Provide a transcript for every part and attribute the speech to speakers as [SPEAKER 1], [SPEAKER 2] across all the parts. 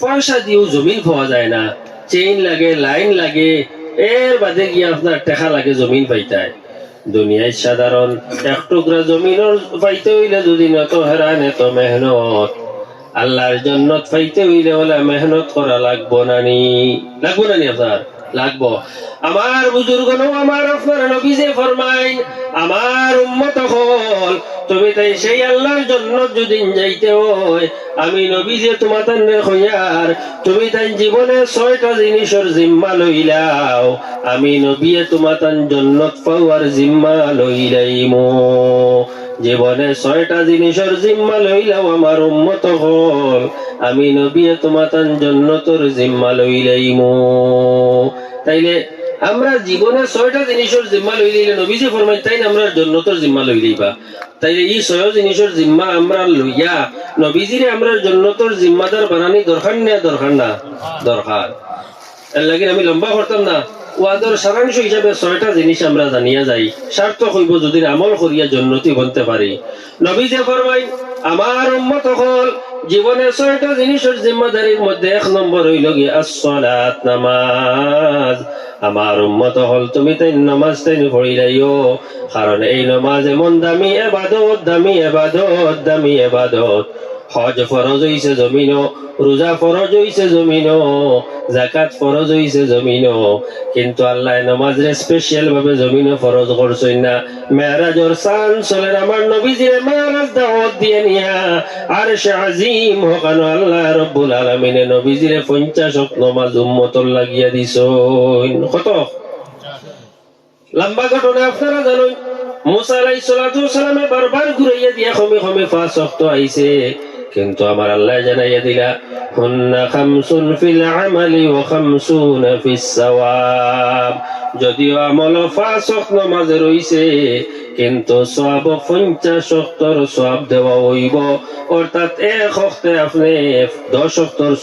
[SPEAKER 1] পয়সা দিয়েও জমিন পাওয়া যায় না। চেইন লাগে লাইন লাগে, এর বাদে গিয়ে আপনার টেকা লাগে জমিন পাইতায় দুনিয়ায় সাধারণ এক টুকরা জমিনের পাইতে হইলে দুদিন এত হেরান এত মেহনত। আল্লাহর জন্নত পাইতে হইলে বলে মেহনত করা লাগবো নানি লাগবো নানি আপনার? লাগবো। আমার বুজুর্গ আমার আপনার নবী যে তুমি তাই সেই আল্লাহর জন্য যদি যাইতে হয়, আমি নবী যে তোমার হইয়ার, তুমি তাই জীবনে ছয়টা জিনিসের জিম্মা লইলাও, আমি নবীয়ে তোমার জন্নত পাওয়ার জিম্মা লইলাইমো। জীবনে ছয়টা জিনিসের জিম্মা লইলাও আমার উম্মত হল। আমি নবীয়ে তোমার জন্নতর জিম্মা লইলাইমো। তাইলে আমরা জীবনে ছয়টা জিনিসের জিম্মা লই লইলে নবী যে ফরমাই তাই আমরা জন্নতর জিম্মা লই লইবা তাইলে এই ছয় জিনিসের জিম্মা আমরা লইয়া নবীজিরে আমরা জন্নতর জিম্মাদার বানানি দরকার না দরকার না, দরকার। এর লাগে আমি লম্বা করতাম না। ওয়াদর সারাংশ হিসাবে ছয়টা জিনিস আমরা জানিয়া যাই। সার্থক হইব যদি আমল করিয়া জন্নতি বনতে পারি। নবী যে ফরমাই আমার উম্মত হল জীবনে ছয়টা জিনিসের জিম্মাদারির মধ্যে এক নম্বর হইল গিয়ে আসসালাত নামাজ। আমার উম্মত হল তুমি তাই নামাজ তাই পড়িলাইও কারণ এই নামাজ এমন দামি এবাদত দামি এবাদত দামি এবাদত। হজ ফরজ হইছে জমিন, রোজা ফরজ হইছে জমিন জাকাত ফরজ হইছে জমিন। কিন্তু আল্লাহ নামাজরে স্পেশাল ভাবে জমিন ফরজ করছেন না। মেরাজর সান চলেন আমার নবীজিরে মেরাজ দাওয়াত দিয়ে নিয়া। আর সে আজিম হকানো আল্লাহ রব্বুল আলমিনে নবীজিরে পঞ্চাশ নমাজ উম্মতর লাগিয়া দিছ কত? লম্বা ঘটনা, আপনারা জানেন। মুসা আলাই সালাতু সালামে বারবার ঘুরাইয়া দিয়া খমে খমে ফাঁস আইছে। কিন্তু আমার আল্লাহ জানাইয়া দিলা, হুন্না রইছে, কিন্তু সব পঞ্চাশ সব অর্থাৎ এক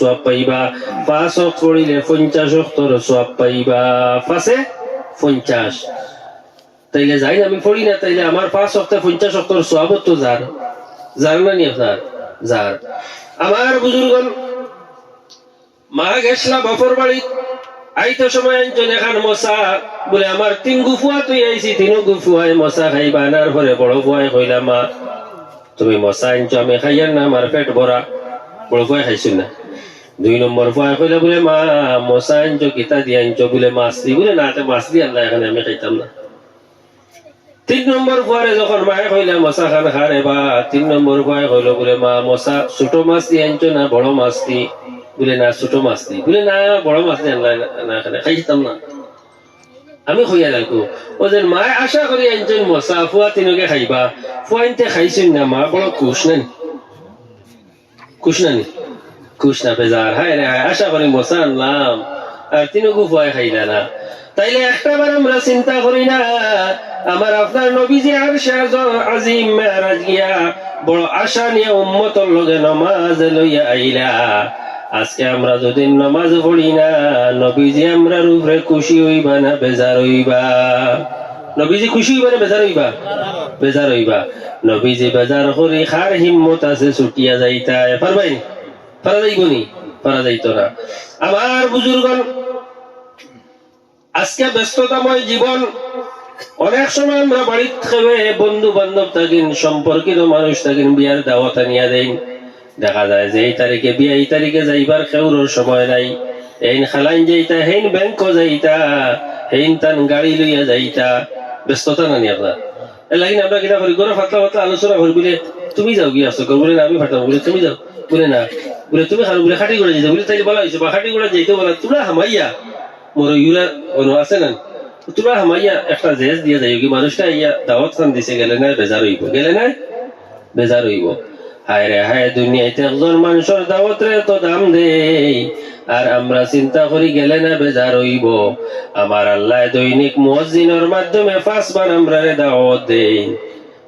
[SPEAKER 1] সব পাঁচ পঞ্চাশ সব পঞ্চাশ। তাইলে যাই আমি না, তাইলে আমার পাঁচ সপ্তাহ পঞ্চাশ সপ্তাহ সোয়াবত তো যার। যার না নি আপনার? যার। আমার বুজুর্গন মা গেছলা বাপর বাড়ি আইতো সময় আনছেন এখান মশা বলে আমার তিন গুফুয়া তুই আইছি তিনও গুফুয়ায় মশা খাইবা আনার পরে বড় ফুয়াই কইলা, মা। তুমি মশা আনছো, আমি খাইয়ার না আমার পেট ভরা বড় ফুয়াই খাইছো না? দুই নম্বর ফুয়াই কইলা বলে, মা মশা আনছো, কিতা দিয়ে আনছো? বলে, মাছ দি, বলে না মাছ দিয়ে আল্লাহ এখানে আমি খাইতাম না। তিন নম্বর ফুয়ারে যখন মায়ে কইলা, মশা খান খারে বা। তিন নম্বর ফুয়াই কইলো, বলে মা, মশা ছোট মাছ দিয়ে আনছো না বড় মাছ দি বলে না ছোট মাছ দি বলে না, বড় মাছ দিয়ে আনলাই না এখানে খাইতাম না। আমি লাগবো ও যে মায়ে আশা করি আনছেন মশা, ফুয়া তিনকে খাইবা। ফুয়া ইনতে খাইছেন না মা, বড় কুশ নেন? কুশ নানি? কুশ না, বেজার। হায় রে, হায়, আশা করি মশা আনলাম। আর তিনকু ফুয়াই খাইলা না। তাইলে একটা বার আমরা চিন্তা করি না। আমার আপনার নবীজি আর আজিম মেহরাজ গিয়া বড় আশা নিয়ে উম্মতর লগে নমাজ লইয়া আইলা। আজকে আমরা যদি নমাজ পড়ি না, নবীজি আমরা উপরে খুশি হইবা না, বেজার হইবা? নবীজি খুশি হইবা না, বেজার হইবা? বেজার হইবা। নবীজি বেজার করি, খার হিম্মত আছে ছুটিয়া যাইতা পারবাই পারা যাইবনি পারা যাইতো না। আমার বুজুর্গন আজকে ব্যস্ততাময় জীবন। অনেক সময় আমরা বাড়ির খেয়ে বন্ধু বান্ধব থাকিন, সম্পর্কিত মানুষ থাকিন, বিয়ার দাওয়াত নিয়ে দেন। দেখা যায় যে এই তারিখে বিয়া, এই তারিখে যাইবার খেউর সময় নাই। এইন খালাইন যাইতা, হেইন ব্যাংক যাইতা, হেইন তান গাড়ি লইয়া যাইতা। ব্যস্ততা নানি আপনার? লাগিন আমরা কিনা করি করে ফাতলা ফাতলা আলোচনা করি, বলে তুমি যাও গিয়ে আসো বলে না আমি ফাটাবো বলে তুমি যাও। বলে না, বলে তুমি খালো, বলে খাটি করে যাইতে, বলে তাই বলা হয়েছে বা খাটি করে যাইতে বলা তোমরা হামাইয়া। মোর ইউরা অনু আছে না হামাইয়া একটা জেজ দিয়ে যাই কি মানুষটা ইয়া দাওয়াত খান দিছে গেলে না বেজার হইব গেলে না বেজার হইব হায় রে হায় একজন মানুষের দাওয়াত রে দাম দেই আর আমরা চিন্তা করি গেলে না বেজার হইব আমার আল্লাহ দৈনিক মুয়াজ্জিনের মাধ্যমে পাঁচবার আমরা দাওয়াত দেই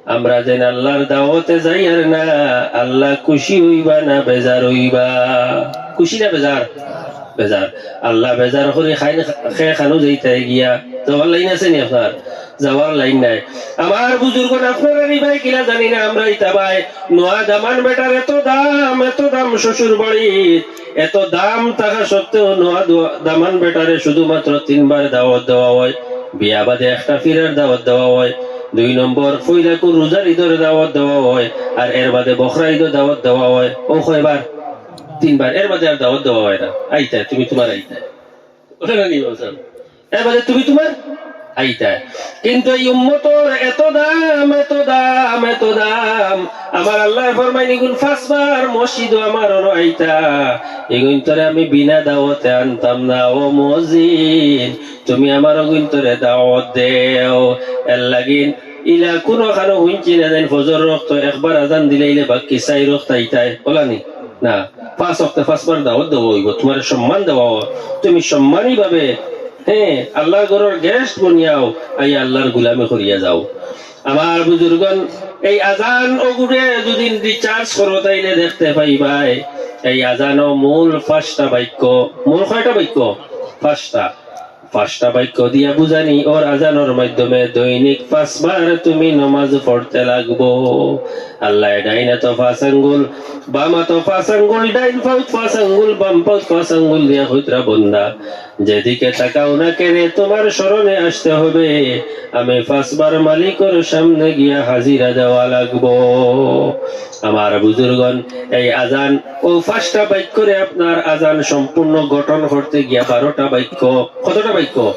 [SPEAKER 1] আমরা যেন আল্লাহর দাওয়াতে যাই আর না আল্লাহ খুশি হইবা না বেজার হইবা খুশি না বেজার বেজার। আল্লাহ বেজার করে খাই খে খানো যাইতে গিয়া। তো আল্লাহ আছে নি আপনার? যাওয়ার লাইন নাই। আমার বুজুর্গ আপনারা ভাই, কিনা জানি না, আমরা ইতা ভাই। নোয়া দামান বেটার, এত দাম এত দাম শ্বশুর বাড়ির। এত দাম থাকা সত্ত্বেও নোয়া দামান বেটারে শুধুমাত্র তিনবার দাওয়াত দেওয়া হয়। বিয়া বাদে একটা ফিরার দাওয়াত দেওয়া হয়। দুই নম্বর ফইলাকুর রোজার ঈদের দাওয়াত দেওয়া হয়। আর এর বাদে বখরা ঈদের দাওয়াত দেওয়া হয়। ও কয়বার? তিনবার। এর বাদে আর দাওয়াত দেওয়া হয় না। আইতা তুমি তোমার আইতা ওটা এর বাদে তুমি তোমার আমি বিনা দাওয়াতে আনতাম না, ও মসজিদ। তুমি আমার অগুন তোরে দাওয়াত দেও। এর লাগিন, ইলা কোনো খানো হুঁচি না দেন ফজর রক্ত একবার আজান দিলে বাকি চাই রক্ত আইতায়। বলানি না। পাঁচ অক্টে পাঁচবার দাওয়াত দেবো হইব তোমার সম্মান দেওয়া তুমি সম্মানই ভাবে হ্যাঁ আল্লাহর ঘরের গেস্ট বনিয়াও আই আল্লাহর গুলামে করিয়া যাও। আমার বুজুর্গন এই আজান ওগুড়ে দুদিন রিচার্জ করো তাইলে দেখতে পাই ভাই, এই আজানো মূল পাঁচটা বাক্য। মূল কয়টা বাক্য? পাঁচটা। পাঁচটা বাক্য দিয়া বুঝানি ওর আজানোর মাধ্যমে দৈনিক পাঁচবার তুমি নমাজ পড়তে লাগবো। আল্লাহ ডাইনা তো পাঁচ আঙ্গুল, বামা তো পাঁচ আঙ্গুল, ডাইন ফাউত পাঁচ আঙ্গুল, বাম পাউত পাঁচ আঙ্গুল দিয়া হইতরা বন্দা। যেদিকে তাকাও না কেনে, তোমার স্মরণে আসতে হবে। আমি পাঁচবার মালিকর সামনে গিয়া হাজিরা দেওয়া লাগবো। আমার বুজুর্গন এই আজান ও পাঁচটা বাক্যরে আপনার আজান সম্পূর্ণ গঠন করতে গিয়া বারোটা বাক্য, কতটা বাক্য?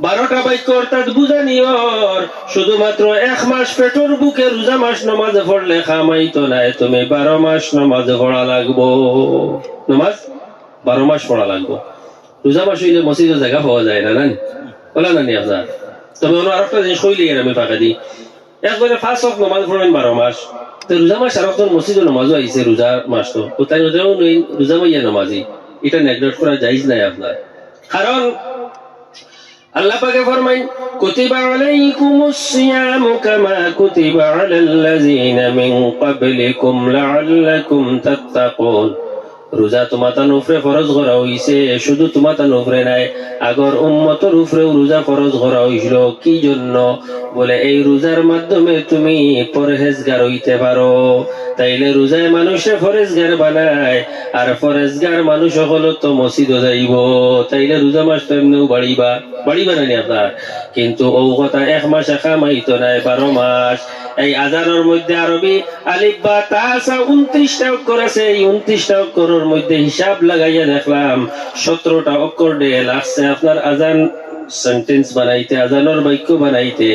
[SPEAKER 1] বারোটা বাক্য অর্থাৎ বুঝানি ওর শুধুমাত্র এক মাস পেটর বুকে রোজা মাস নমাজে পড়লে খামাইতো নাই। তুমি বারো মাস নমাজে পড়া লাগবো। নমাজ? বারো মাস পড়া লাগবো। রোজা মাস হইলে মসজিদে জায়গা পাওয়া যায় না নানি বলা নানি আপনার তবে অন্য আরেকটা জিনিস কইলে আমি ফাঁকা দিই একবারে ফার্স্ট অফ নমাজ পড়বেন বারো মাস তো রোজা মাস আর একজন মসজিদে নমাজও আইছে রোজা মাস তো ও তাই রোজাও নই রোজা মাইয়া নমাজি এটা নেগলেক্ট করা যাইজ নাই আপনার কারণ আল্লাহ পাকে ফরমাইন কুতিবা আলাইকুমুস সিয়ামু কামা কুতিবা আলাল্লাযীনা মিন ক্বাবলিকুম লাআল্লাকুম তাত্তাকুন রোজা তোমাতান উপরে ফরজ করা হইছে, শুধু তোমাতান উপরে নাই। আগর উম্মতর উপরেও রোজা ফরজ করা হইছিল। কি জন্য? বলে, এই রোজার মাধ্যমে তুমি পরহেজগার হইতে পারো। তাইলে রোজায় মানুষে ফরেজগার বানায়, আর ফরেজগার মানুষ হলো তো মসজিদ যাইব। তাইলে রোজা মাস তো এমনিও বাড়িবা। বাড়িবা নানি আপনার? কিন্তু ও কথা এক মাস একা মাইতো নাই, বারো মাস। এই আজানের মধ্যে আরবি আলিফ বা তাসা উনত্রিশটা অক্ষর আছে। এই উনত্রিশটা অক্ষরের মধ্যে হিসাব লাগাইয়া দেখলাম, সতেরোটা অক্ষর ডে লাগছে আপনার আজান সেন্টেন্স বানাইতে, আজানের বাক্য বানাইতে।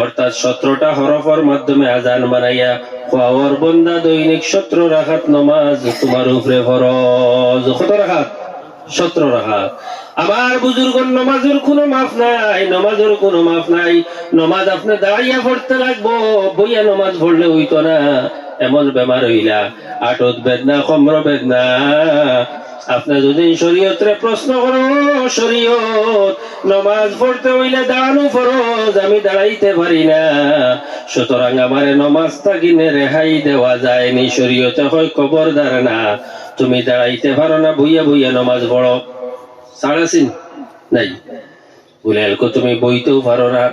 [SPEAKER 1] অর্থাৎ সতেরোটা হরফের মাধ্যমে আজান বানাইয়া খাওয়ার বন্দা দৈনিক সতেরো রাখাত নমাজ, তোমার উপরে ফরজ। কত রাখাত? সতেরো রাখাত। আমার বুজুর্গ নমাজের কোনো মাফ নাই, নমাজের কোনো মাফ নাই। নমাজ আপনি দাঁড়াইয়া পড়তে লাগবো, বইয়া নমাজ পড়লে হইতো না। এমন বেমার হইলা। আটত বেদনা কমর বেদনা। আপনি যদি শরীয়তরে প্রশ্ন করো, শরীয়ত, নমাজ পড়তে হইলে দাঁড়ানো ফরজ, আমি দাঁড়াইতে পারি না। সুতরাং আমারে নমাজ তাকিনে রেহাই দেওয়া যায়নি, শরীয়তে হয় খবরদার না। তুমি দাঁড়াইতে পারো না, বইয়া বইয়া নমাজ পড়ো। সাড়াসিন নাই। এলকো তুমি বইতেও পারো না।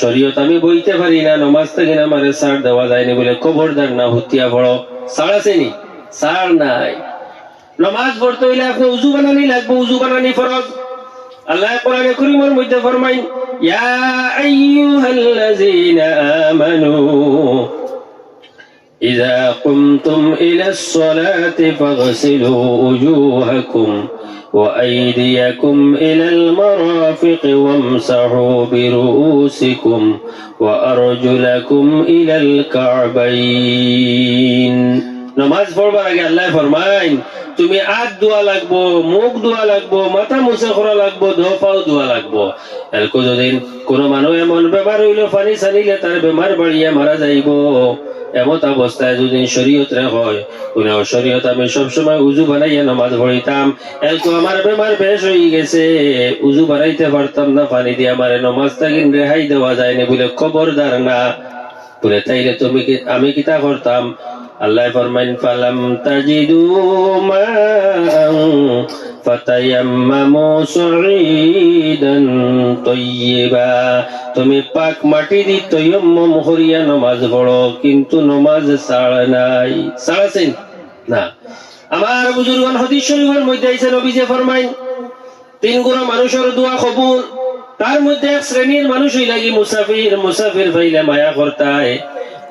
[SPEAKER 1] শরীয়ত আমি বইতে পারি না নমাজ থেকে আমারে সার দেওয়া যায়নি বলে খবরদার না হুতিয়া পড়ো সাড়াসিনি সার নাই নমাজ পড়তে হইলে আপনি উজু বানানি লাগবে উজু বানানি ফরজ আল্লাহ কোরআনে করিমের মধ্যে ফরমাইন ইয়া আইয়ুহাল্লাযীনা আমানু إذا قمتم إلى الصلاة فاغسلوا وجوهكم وأيديكم إلى المرافق وامسحوا برؤوسكم وأرجلكم إلى الكعبين নমাজ পড়বার আগে আল্লাহ ফরমাইন তুমি আত দোয়া লাগবো মুখ দোয়া লাগবো মাথা মুছে করা লাগবো ধোপাও দোয়া লাগবো এলকো যদি কোনো মানুষ এমন বেমার হইলো পানি চালিলে তার বেমার বাড়িয়া মারা যাইব এমত অবস্থায় যদি শরীয়ত রে হয়, কোনো শরীয়ত আমি সবসময় উজু বানাইয়া নামাজ পড়িতাম। এলকো আমার বেমার বেশ হয়ে গেছে। উজু বানাইতে পারতাম না, পানি দিয়ে আমার নমাজ তাকিন রেহাই দেওয়া যায়নি বলে খবরদার না। বলে, তাইলে তুমি আমি কিতা করতাম? আল্লাহ ফরমাইন, ফালাম তাজিদু মাআন ফাতায়াম্মামু সুঈদান তাইয়্যিবা তুমি পাক মাটি দি তৈয়ম্মম করিয়া নামাজ পড়ো, কিন্তু নামাজ সাড়া নাই। সাড়াছেন না। আমার বুজুরগণ, হাদিস শরীফের মধ্যে আইছে নবী যে ফরমাইন, তিন গুণ মানুষের দোয়া কবুল। তার মধ্যে এক শ্রেণির মানুষই লাগি মুসাফির মুসাফির ভাইলে মায়া করতায়।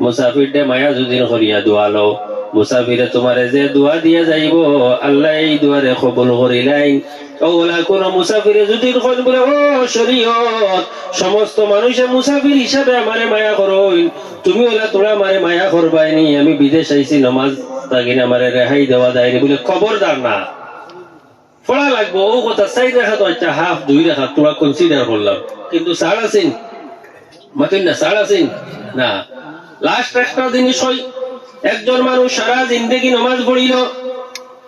[SPEAKER 1] মুসাফির দে মায়া যদিন করিয়া দোয়ালো মুসাফিরে তোমারে যে দোয়া দিয়া যাইব, আল্লাহ এই দোয়ারে কবুল করিলাই ওলা কোন মুসাফিরে যদি কইন বলে, ও শরীয়ত, সমস্ত মানুষে মুসাফির হিসাবে আমারে মায়া করইন তুমি ওলা তোরা আমারে মায়া করবাইনি। আমি বিদেশ আইছি, নমাজ তাগিন আমারে রেহাই দেওয়া যায়নি। বলে, খবরদার না। পড়া লাগবো। ও কথা সাইড রেখা তো আচ্ছা হাফ, দুই রেখা তোরা কনসিডার করলাম। কিন্তু, সাড় আছেন মাতুন না, সাড় আছেন না লাস্ট একটা জিনিস হয় একজন মানুষ সারা জিন্দগি নমাজ পড়িল।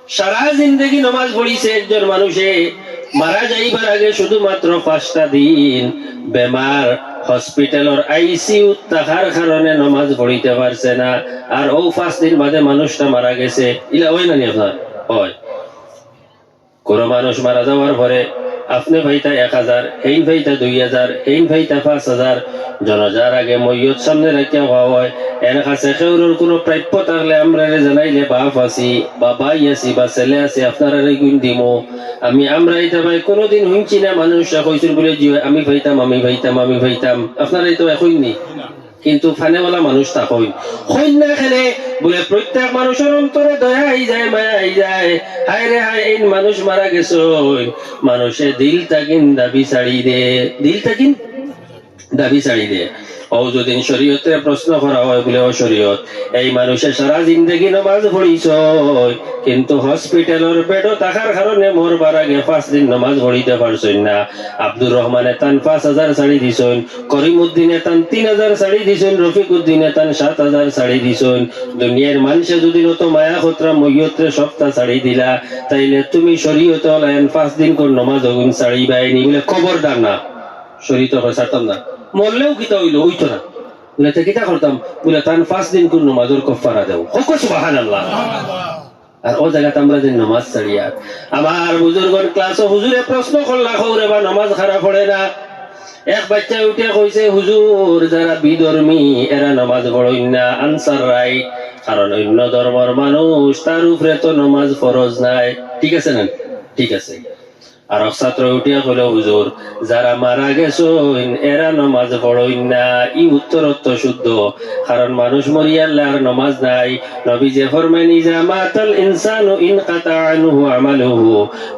[SPEAKER 1] সারা জিন্দগি নমাজ পড়িছে একজন মানুষে। মারা যাইবার আগে শুধুমাত্র পাঁচটা দিন বেমার হসপিটালের আইসিইউ থাকার কারণে নমাজ পড়িতে পারছে না। আর ও পাঁচ দিন বাদে মানুষটা মারা গেছে। ইলা হয় না নি আপনার? হয়। কোন মানুষ মারা যাওয়ার পরে আপনি ভাইতা এক হাজার, এই ভাইতা দুই হাজার, এই ভাইতা পাঁচ হাজার। জনজার আগে মৈয়ত সামনে রাখিয়া হওয়া হয়। এর কাছে কোনো প্রাপ্য থাকলে আমরা জানাইলে, বাপ আছি বা ভাই আছি বা ছেলে আছে আপনারা গুণ দিমো। আমি আমরা এটা ভাই কোনোদিন শুনছি না, মানুষ কইছিল বলে জি আমি ভাইতাম আমি ভাইতাম আমি ভাইতাম। আপনারা তো এখন নি। কিন্তু ফানেওয়ালা মানুষ তা হইন না খেলে বলে প্রত্যেক মানুষের অন্তরে দয়া যায় মায়া যায়। হায় রে হায়, এই মানুষ মারা গেছ মানুষের দিল তাকিন দাবি ছাড়ি দে। দিল তাকিন দাবি ছাড়ি দে। ও যদি শরীয়তে প্রশ্ন করা হয় বলে শরীয়ত এই মানুষের সারা জিন্দগি নমাজ পড়িছ কিন্তু হসপিটালের থাকার কারণে আগে পাঁচ দিন নমাজ পড়িতে পারছেন না। আব্দুর রহমানে পাঁচ হাজার শাড়ি দিছেন, করিমউদ্দিনে তান তিন হাজার শাড়ি দিছেন রফিক সাত হাজার শাড়ি দিছেন। দুনিয়ার মানুষে যদি নত মায়া খতরা মহিয়ত্রে সপ্তাহ শাড়ি দিলা, তাইলে তুমি শরীয়তে হলেন পাঁচ দিন কোন নমাজ অগুন শাড়ি বাইনি বলে খবরদার না। শরীয়তে হয় ছাড়তাম না। মরলেও কিতা হইল? হইতো না। বলে তে কিতা করতাম? বলে তান পাঁচ দিন কোন নমাজের কফারা দেও। হক সুবাহান আল্লাহ আর ও জায়গাতে আমরা যে নমাজ ছাড়িয়া আমার বুজুর্গর ক্লাস হুজুরে প্রশ্ন করলা, খৌরে বা নমাজ খারাপ পড়ে না? এক বাচ্চা উঠে কইছে, হুজুর, যারা বিধর্মী, এরা নমাজ পড়ই না। আনসার রাই কারণ অন্য ধর্মের মানুষ, তার উপরে তো নমাজ ফরজ নাই। ঠিক আছে না? ঠিক আছে। আর ছাত্র উঠিয়া কইল, হুজুর, যারা মারা গেছেন, এরা নমাজ পড়ইন না। ই শুদ্ধ। কারণ মানুষ নমাজ নাই। নবী যে ইন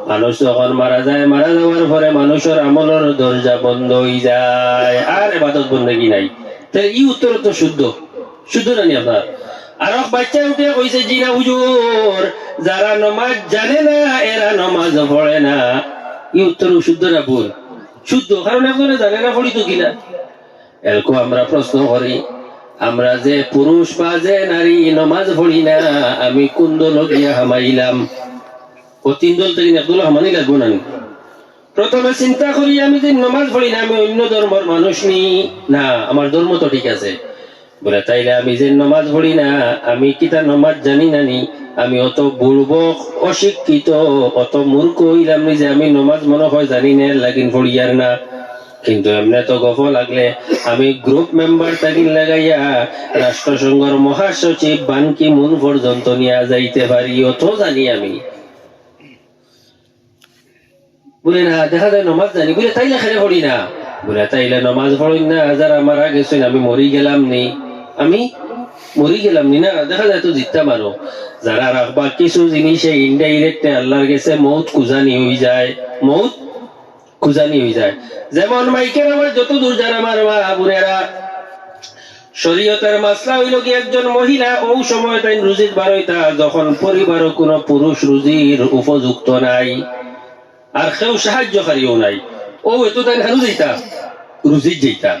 [SPEAKER 1] মানুষ যখন মারা যায়, মারা যাওয়ার পরে মানুষের আমলের দরজা বন্ধ হয়ে যায়। আর এবাদত বন্দেগি নাই। তাই ই উত্তরত্ব শুদ্ধ। শুদ্ধ নানি আপনার? আর বাচ্চা উঠে কইছে জি না হুজুর, যারা নমাজ জানে না, এরা নমাজ পড়ে না। ই উত্তর শুদ্ধ না ভুল? শুদ্ধ, কারণ একজনে জানে না পড়িত কিনা? এরকম আমরা প্রশ্ন করি, আমরা যে পুরুষ বা যে নারী নমাজ পড়ি না, আমি কোন দল গিয়া হামাইলাম? ও তিন দল থেকে একদল হামানি লাগবো না প্রথমে চিন্তা করি, আমি যে নমাজ পড়ি না, আমি অন্য ধর্মের মানুষ নি? না, আমার ধর্ম তো ঠিক আছে। বলে, তাইলে আমি যে নমাজ পড়ি না, আমি কিতা নমাজ জানি না নি? আমি অত বুড়বক অশিক্ষিত, অত মূর্খ হইলাম যে আমি নমাজ মনে হয় জানি না লাগিন পড়িয়ার না। কিন্তু এমনি তো গফ লাগলে, আমি গ্রুপ মেম্বার তাকিন লাগাইয়া রাষ্ট্রসংঘর মহাসচিব বানকি মুন পর্যন্ত নিয়ে যাইতে পারি, অত জানি আমি। বলে না, দেখা যায় নমাজ জানি, বলে তাইলে খেলে পড়ি না। বলে তাইলে নমাজ পড়ি না, যারা মারা গেছেন, আমি মরি গেলাম নি। আমি মরি গেলাম নি দেখা যায় তো জিততা মানো যারা রাখবা কিছু জিনিসে ইনডাইরেক্ট আল্লাহর গেছে মৌত কুজানি হয়ে যায়, মৌত কুজানি হয়ে যায়। যেমন মাইকের আমার যত দূর যারা শরীয়তের মাসলা হইল কি একজন মহিলা ও সময় তাই রুজিত বারইতা যখন পরিবারও কোনো পুরুষ রুজির উপযুক্ত নাই আর কেউ সাহায্যকারীও নাই। ও এত তাই হারু যেতা রুজিত যেতা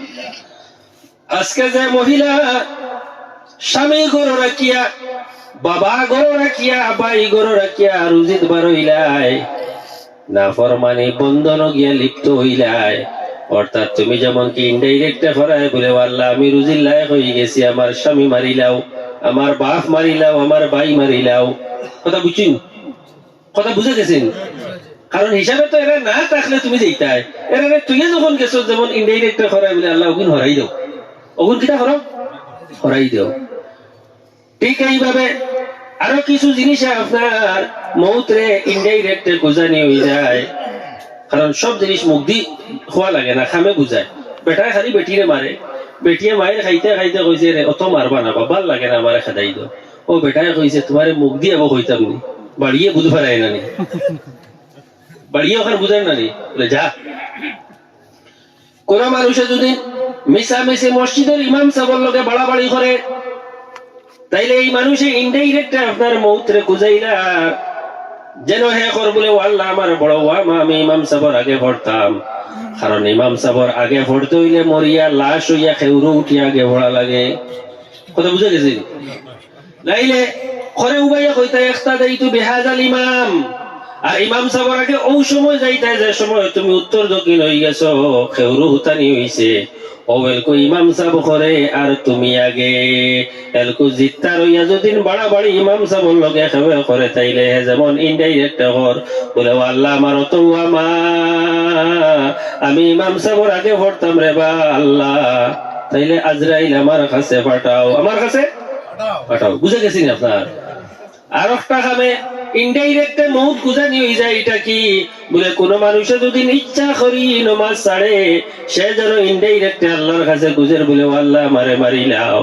[SPEAKER 1] আজকে যে মহিলা স্বামী গরু রাখিয়া, বাবা গরু রাখিয়া বাই গরু রাখিয়া রুজিত বারইলাই না ফরমানি বন্ধন গিয়া লিপ্ত হইলাই। অর্থাৎ তুমি যেমন কি ইনডাইরেক্ট ফরায় বলে আল্লাহ আমি রুজির লায়ক হয়ে গেছি, আমার স্বামী মারিলাও, আমার বাপ মারিলাও, আমার ভাই মারিলাও। কথা বুঝিন কথা বুঝে গেছেন কারণ হিসাবে তো এরা না থাকলে তুমি যেইটাই এরা তুই যখন গেছো, যেমন ইনডাইরেক্ট হরাই বলে আল্লাহ ওগুন হরাই দাও। ওগুন কিটা করো হরাই দাও। ঠিক এইভাবে আরও কিছু জিনিস আপনার মৌতরে ইনডাইরেক্ট গোজানি হয়ে যায়। কারণ সব জিনিস মুখ দি খোয়া লাগে না, খামে বুঝায়। বেটায় খালি বেটিরে মারে বেটিয়ে মায়ের খাইতে খাইতে কইছে রে অত মারবা না বা ভালো লাগে না আমারে খাদাই দাও ও বেটায় কইছে তোমারে মুখ দিয়ে আবার কইতাম নি? বাড়িয়ে বুঝ পারাই না নি? বাড়িয়ে ওখানে বুঝায় না নি? বলে, যা। কোন মানুষে যদি মিশামিশি মসজিদের ইমাম সাবর লোকে বাড়াবাড়ি করে তাইলে এই মানুষে ইনডাইরেক্ট আপনার মৌত্রে কুজাইলা যেন হে কর বলে আল্লাহ, আমার বড় ওয়াম আমি ইমাম সাবর আগে ভরতাম কারণ ইমাম সাবর আগে ভরতে হইলে মরিয়া, লাশ হইয়া খেউরু উঠিয়া আগে ভরা লাগে। কথা বুঝে গেছি? নাইলে খরে উবাইয়া কইতা একটা দেই তো বেহাজাল ইমাম। আর ইমাম সাবর আগে ও সময় যাইতা যে সময় তুমি উত্তর দক্ষিণ হয়ে গেছো খেউরু হুতানি হইছে। ইমাম সাহেব করে আর তুমি আগে। এলকো জিত্তা রইয়া যদিন বাড়া বাড়ি ইমাম সাহেব লগে খেবে করে তাইলে যেমন ইনডাইরেক্ট হর বলে ও আল্লাহ আমার তো আমা আমি ইমাম সাহেবর আগে ভরতাম রে বা আল্লাহ। তাইলে আজরাইল আমার কাছে পাঠাও। আমার কাছে? পাঠাও। বুঝে গেছি আপনার? আর একটা খাবে ইনডাইরেক্ট মৌত গুজানি হয়ে যায় এটা কি? বলে, কোন মানুষে যদি ইচ্ছা করি, নমাজ ছাড়ে, সে যেন ইনডাইরেক্ট আল্লাহর কাছে গুজের বলে, আল্লাহ মারে মারি লাও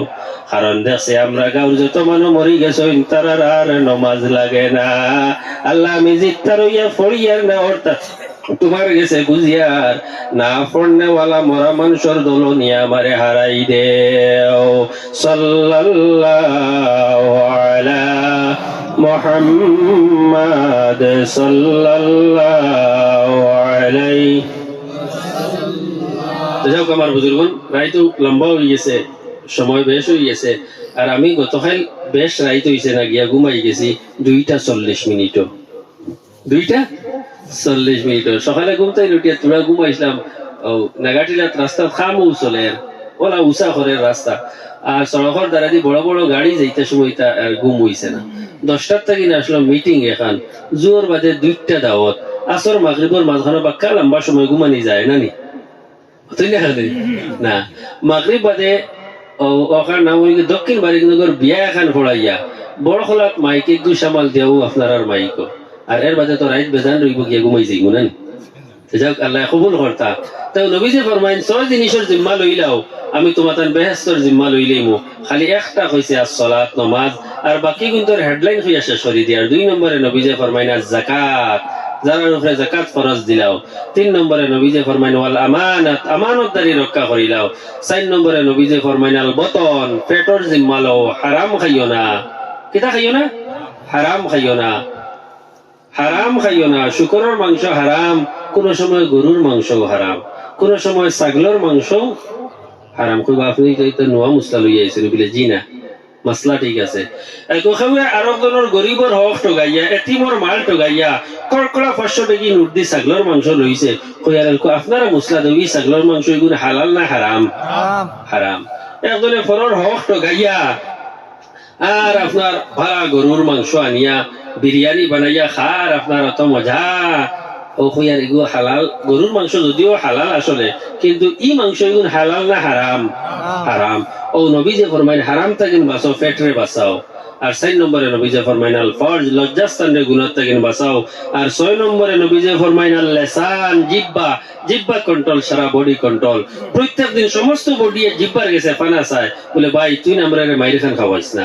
[SPEAKER 1] কারণ দেখছে, আমরা গাঁর যত মানুষ মরি গেছো তারার আর নমাজ লাগে না। আল্লাহ আমি জিত্তা রইয়া ফড়িয়ার না, অর্থাৎ তোমার গেছে গুজিয়ার না ফড়নেওয়ালা মরা মানুষের দল নিয়ে আমারে হারাই দেও। সাল্লাল্লাহু মুহাম্মাদ সাল্লাল্লাহু আলাইহি তো যাক আমার বুজুর্গন রায় তো লম্বা হয়ে গেছে, সময় বেশ হয়ে গেছে, আর আমি গতকাল বেশ রাইত হয়েছে না, গিয়া ঘুমাই গেছি, দুইটা চল্লিশ মিনিটও। দুইটা চল্লিশ মিনিট সকালে ঘুমতাই লুটিয়া তোরা ঘুমাইছিলাম। ও, নাগাটিলাত রাস্তা খামও চলে। ওলা উষা করে রাস্তা আর সড়কের দ্বারা দিয়ে বড় বড় গাড়ি যাইতে সময় ঘুম হইছে না। দশটার থেকে না আসলে মিটিং এখান। জোর বাদে দুইটা দাওয়াত। আসর মাগরিবর মাঝখানে বাক্কা লম্বা সময় ঘুমানি যায় না নি? না বাদে ওখান নাম হইল দক্ষিণ বারিকনগর বিয়া এখান ফড়াইয়া বড় খোলাত মাইকে দু সামাল দেও আপনার আর মাইকো। আর এর বাদে তো রাইত বেজান রইব গিয়া ঘুমাই যাই গুনেন যাক, আল্লাহ কবুল করতা। তাই নবীজি ফরমাইন, ছয় জিনিসের জিম্মা লইলাও, আমি তোমার তার বেহেস্তর জিম্মা লইলেই মো। খালি একটা হইছে আর সলাত, নমাজ, আর বাকি কিন্তু হেডলাইন হইয়া শেষ করে দিয়ে। দুই নম্বরে নবীজি ফরমাইন আর জাকাত যারার উপরে জাকাত ফরজ দিলাও। তিন নম্বরে নবীজে ফরমাইন, ওয়াল আমানত আমানত দারি রক্ষা করিলাও। চার নম্বরে নবীজে ফরমাইন, আল বতন পেটর জিম্মা লও, হারাম খাইও না। কিতা খাইও না? হারাম খাইও না। হারাম খাইও না। শুকরের মাংস হারাম। কোন সময় গরুর মাংস হারাম কোন সময় ছাগলের মাংস হারাম। কইবা আপনি তো নোয়া মুসলা লইয়া আইছেন বলে জি না মাসলা ঠিক আছে। একভাবে আরও জনের গরিবর হক ঠগাইয়া এতিমর মাল ঠগাইয়া কড়কড়া পাঁচশো টাকি নোট দি ছাগলের মাংস লইছে কইয়ার আপনারা মুসলা দেবি ছাগলের মাংস এগুলো হালাল না হারাম হারাম একজনে ফরর হক টগাইয়া আর আপনার ভাড়া গরুর মাংস আনিয়া বিরিয়ানি বানাইয়া খার আপনার অত মজা। ও এগুলো হালাল গরুর মাংস যদিও হালাল আসলে কিন্তু ই মাংস এগুলো হালাল না হারাম হারাম ও নবী যে ফরমাইন হারাম তাকিন বাঁচাও ফেটরে বাঁচাও। আর চার নম্বরে নবী যে ফরমাইন আল ফরজ লজ্জাস্তান রে গুণাত তাকিন বাঁচাও। আর ছয় নম্বরে নবী যে ফরমাইন আল লেসান জিব্বা। জিব্বা কন্ট্রোল সারা বডি কন্ট্রোল প্রত্যেক দিন সমস্ত বডি জিব্বার গেছে পানা চায়। বলে ভাই তুই আমরা মাইরে খান খাওয়াইস না?